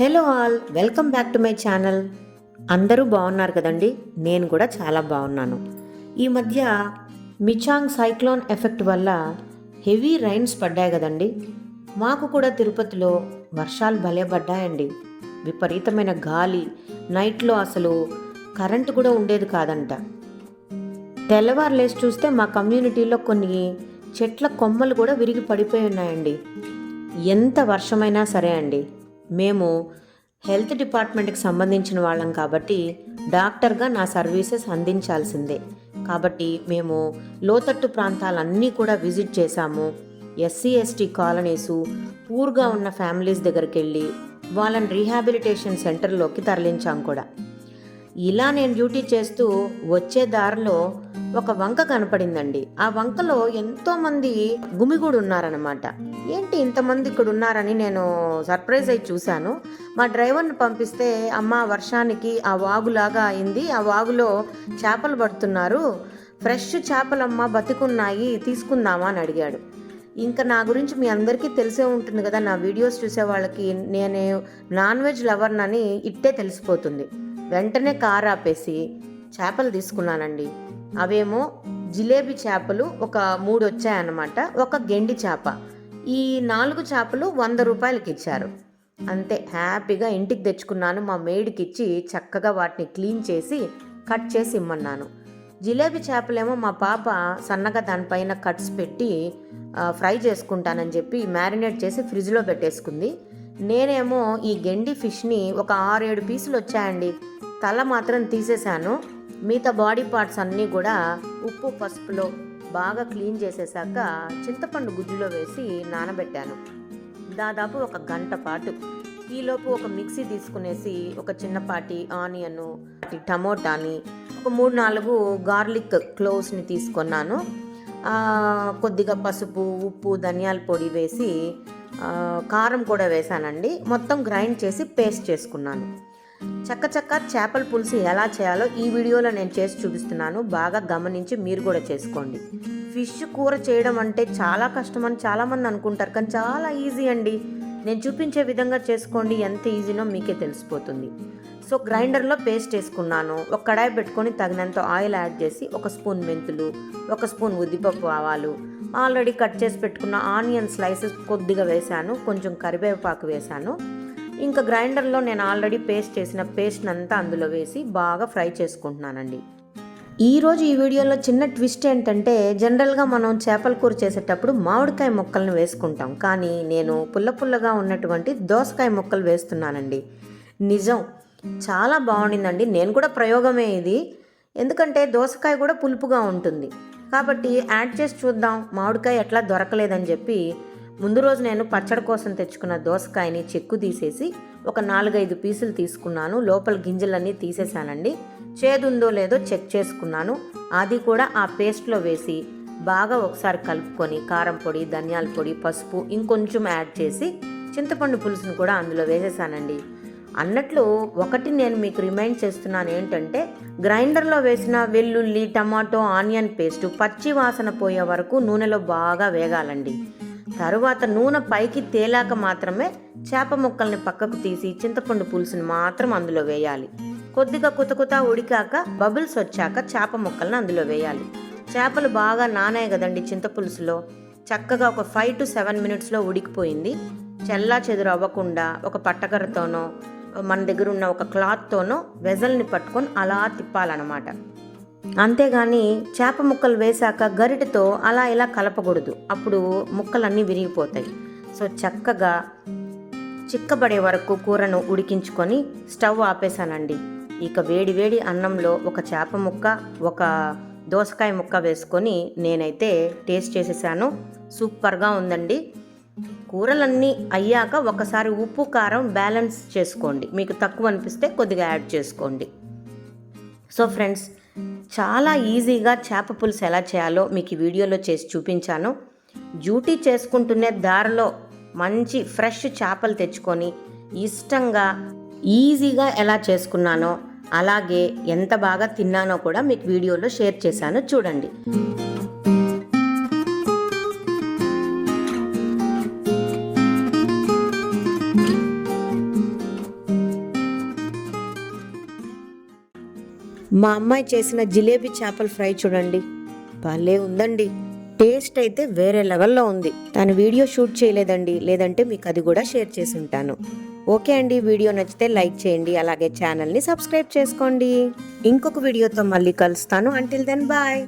Hello all welcome back to my channel. అందరూ బాగున్నారు కదండి? నేను కూడా చాలా బాగున్నాను. ఈ మధ్య మిచాంగ్ సైక్లోన్ ఎఫెక్ట్ వల్ల హెవీ రైన్స్ పడ్డాయి కదండి? మాకు కూడా తిరుపతిలో వర్షాలు భలే పడ్డాయండి. విపరీతమైన గాలి నైట్లో అసలు కరెంటు కూడా ఉండేది కాదంట. తెల్లవారు లేచి చూస్తే మా కమ్యూనిటీలో కొన్ని చెట్ల కొమ్మలు కూడా విరిగి పడిపోయి ఉన్నాయండి. ఎంత వర్షమైనా సరే అండి. మేము హెల్త్ డిపార్ట్మెంట్కి సంబంధించిన వాళ్ళం కాబట్టి డాక్టర్గా నా సర్వీసెస్ అందించాల్సిందే. కాబట్టి మేము లోతట్టు ప్రాంతాలన్నీ కూడా విజిట్ చేశాము. ఎస్సీ ఎస్టీ కాలనీసు పూర్గా ఉన్న ఫ్యామిలీస్ దగ్గరికి వెళ్ళి వాళ్ళని రీహాబిలిటేషన్ సెంటర్లోకి తరలించాం కూడా. ఇలా నేను డ్యూటీ చేస్తూ వచ్చే దారిలో ఒక వంక కనపడిందండి. ఆ వంకలో ఎంతో మంది గుమిగూడు ఉన్నారనమాట ఏంటి ఇంతమంది ఇక్కడ ఉన్నారని నేను సర్ప్రైజ్ అయి చూశాను. మా డ్రైవర్ని పంపిస్తే అమ్మ వర్షానికి ఆ వాగులాగా అయింది. ఆ వాగులో చేపలు పడుతున్నారు. ఫ్రెష్ చేపలమ్మ బతికున్నాయి. తీసుకుందామా అని అడిగాడు. ఇంకా నా గురించి మీ అందరికీ తెలిసే ఉంటుంది కదా. నా వీడియోస్ చూసే వాళ్ళకి నేను నాన్ వెజ్ లవర్నని ఇట్టే తెలిసిపోతుంది. వెంటనే కారు ఆపేసి చేపలు తీసుకున్నానండి. అవేమో జిలేబీ చేపలు ఒక మూడు వచ్చాయన్నమాట. ఒక గెండి చేప. ఈ నాలుగు చేపలు వంద రూపాయలకి ఇచ్చారు. అంతే హ్యాపీగా ఇంటికి తెచ్చుకున్నాను. మా మేడికి ఇచ్చి చక్కగా వాటిని క్లీన్ చేసి కట్ చేసి ఇమ్మన్నాను. జిలేబీ చేపలేమో మా పాప సన్నగా దానిపైన కట్స్ పెట్టి ఫ్రై చేసుకుంటానని చెప్పి మ్యారినేట్ చేసి ఫ్రిడ్జ్లో పెట్టేసుకుంది. నేనేమో ఈ గెండి ఫిష్ని ఒక ఆరేడు పీసులు వచ్చాయండి తల మాత్రం తీసేశాను. మిగతా బాడీ పార్ట్స్ అన్నీ కూడా ఉప్పు పసుపులో బాగా క్లీన్ చేసేసాక చింతపండు గుజ్జులో వేసి నానబెట్టాను. దాదాపు ఒక గంట పాటు. ఈలోపు ఒక మిక్సీ తీసుకునేసి ఒక చిన్నపాటి ఆనియన్ టమోటాని ఒక మూడు నాలుగు గార్లిక్ క్లోవ్స్ని తీసుకున్నాను. కొద్దిగా పసుపు ఉప్పు ధనియాల పొడి వేసి కారం కూడా వేసానండి. మొత్తం గ్రైండ్ చేసి పేస్ట్ చేసుకున్నాను. చక్క చక్క చేపల పులుసు ఎలా చేయాలో ఈ వీడియోలో నేను చేసి చూపిస్తున్నాను. బాగా గమనించి మీరు కూడా చేసుకోండి. ఫిష్ కూర చేయడం అంటే చాలా కష్టం అని చాలామంది అనుకుంటారు కానీ చాలా ఈజీ అండి. నేను చూపించే విధంగా చేసుకోండి ఎంత ఈజీనో మీకే తెలిసిపోతుంది. సో గ్రైండర్లో పేస్ట్ వేసుకున్నాను. ఒక కడాయి పెట్టుకొని తగినంత ఆయిల్ యాడ్ చేసి ఒక స్పూన్ మెంతులు ఒక స్పూన్ ఉద్దిపప్పు ఆవాలు ఆల్రెడీ కట్ చేసి పెట్టుకున్న ఆనియన్ స్లైసెస్ కొద్దిగా వేశాను కొంచెం కరివేపాకు వేశాను. ఇంకా గ్రైండర్లో నేను ఆల్రెడీ పేస్ట్ చేసిన పేస్ట్ అంతా అందులో వేసి బాగా ఫ్రై చేసుకుంటున్నానండి. ఈరోజు ఈ వీడియోలో చిన్న ట్విస్ట్ ఏంటంటే జనరల్గా మనం చేపల కూర చేసేటప్పుడు మామిడికాయ ముక్కలను వేసుకుంటాం. కానీ నేను పుల్ల పుల్లగా ఉన్నటువంటి దోసకాయ ముక్కలు వేస్తున్నానండి. నిజం చాలా బాగుండిందండి. నేను కూడా ప్రయోగమే ఇది. ఎందుకంటే దోసకాయ కూడా పులుపుగా ఉంటుంది. కాబట్టి యాడ్ చేసి చూద్దాం మామిడికాయ ఎట్లా దొరకలేదని చెప్పి ముందు రోజు నేను పచ్చడి కోసం తెచ్చుకున్న దోసకాయని చెక్కు తీసేసి ఒక నాలుగైదు పీసులు తీసుకున్నాను. లోపల గింజలన్నీ తీసేసానండి చేదుందో లేదో చెక్ చేసుకున్నాను. అది కూడా ఆ పేస్ట్లో వేసి బాగా ఒకసారి కలుపుకొని కారం పొడి ధనియాల పొడి పసుపు ఇంకొంచెం యాడ్ చేసి చింతపండు పులుసును కూడా అందులో వేసేసానండి అన్నట్లు ఒకటి నేను మీకు రిమైండ్ చేస్తున్నాను ఏంటంటే గ్రైండర్లో వేసిన వెల్లుల్లి టమాటో ఆనియన్ పేస్ట్ పచ్చి వాసన పోయే వరకు నూనెలో బాగా వేగాలండి. తరువాత నూనె పైకి తేలాక మాత్రమే చేప ముక్కల్ని పక్కకు తీసి చింతపండు పులుసుని మాత్రం అందులో వేయాలి. కొద్దిగా కుతకుత ఉడికాక బబుల్స్ వచ్చాక చేప ముక్కల్ని అందులో వేయాలి. చేపలు బాగా నానాయి కదండి చింతపులుసులో. చక్కగా ఒక ఫైవ్ టు సెవెన్ మినిట్స్లో ఉడికిపోయింది. చెల్లా చెదురు అవ్వకుండా ఒక పట్టకరతోనో మన దగ్గర ఉన్న ఒక క్లాత్తోనో వెజల్ని పట్టుకొని అలా తిప్పాలన్నమాట. అంతేగాని చేప ముక్కలు వేశాక గరిటతో అలా ఇలా కలపకూడదు. అప్పుడు ముక్కలన్నీ విరిగిపోతాయి. సో చక్కగా చిక్కబడే వరకు కూరను ఉడికించుకొని స్టవ్ ఆపేసానండి ఇక వేడి వేడి అన్నంలో ఒక చేప ముక్క ఒక దోసకాయ ముక్క వేసుకొని నేనైతే టేస్ట్ చేసేసాను. సూపర్గా ఉందండి. కూరలన్నీ అయ్యాక ఒకసారి ఉప్పు కారం బ్యాలెన్స్ చేసుకోండి. మీకు తక్కువ అనిపిస్తే కొద్దిగా యాడ్ చేసుకోండి. సో ఫ్రెండ్స్ చాలా ఈజీగా చేప పులుసు ఎలా చేయాలో మీకు ఈ వీడియోలో చేసి చూపించాను. డ్యూటీ చేసుకుంటునే దారిలో మంచి ఫ్రెష్ చేపలు తెచ్చుకొని ఇష్టంగా ఈజీగా ఎలా చేసుకున్నానో అలాగే ఎంత బాగా తిన్నానో కూడా మీకు వీడియోలో షేర్ చేశాను. చూడండి. మా అమ్మాయి చేసిన జిలేబీ చేపల ఫ్రై చూడండి. భలే ఉందండి. టేస్ట్ అయితే వేరే లెవెల్లో ఉంది. తను వీడియో షూట్ చేయలేదండి. లేదంటే మీకు అది కూడా షేర్ చేసి ఉంటాను. ఓకే అండి. వీడియో నచ్చితే లైక్ చేయండి. అలాగే ఛానల్ని సబ్స్క్రైబ్ చేసుకోండి. ఇంకొక వీడియోతో మళ్ళీ కలుస్తాను. Until then bye